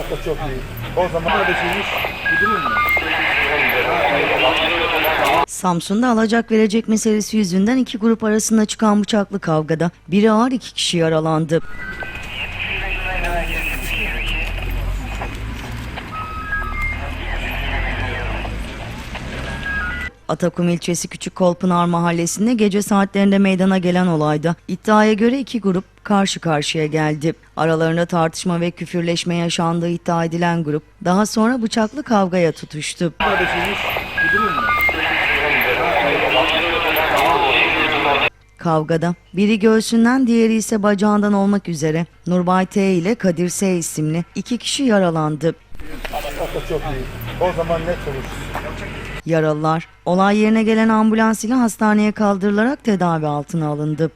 O çok iyi. O zaman kardeşimiz gidiyor mu? Samsun'da alacak verecek meselesi yüzünden iki grup arasında çıkan bıçaklı kavgada biri ağır iki kişi yaralandı. Atakum ilçesi Küçük Kolpınar mahallesinde gece saatlerinde meydana gelen olayda iddiaya göre iki grup karşı karşıya geldi. Aralarında tartışma ve küfürleşme yaşandığı iddia edilen grup daha sonra bıçaklı kavgaya tutuştu. Kavgada biri göğsünden diğeri ise bacağından olmak üzere Nurbay T ile Kadir S isimli iki kişi yaralandı. O çok iyi. O zaman net sonuç. Yaralılar olay yerine gelen ambulans ile hastaneye kaldırılarak tedavi altına alındı.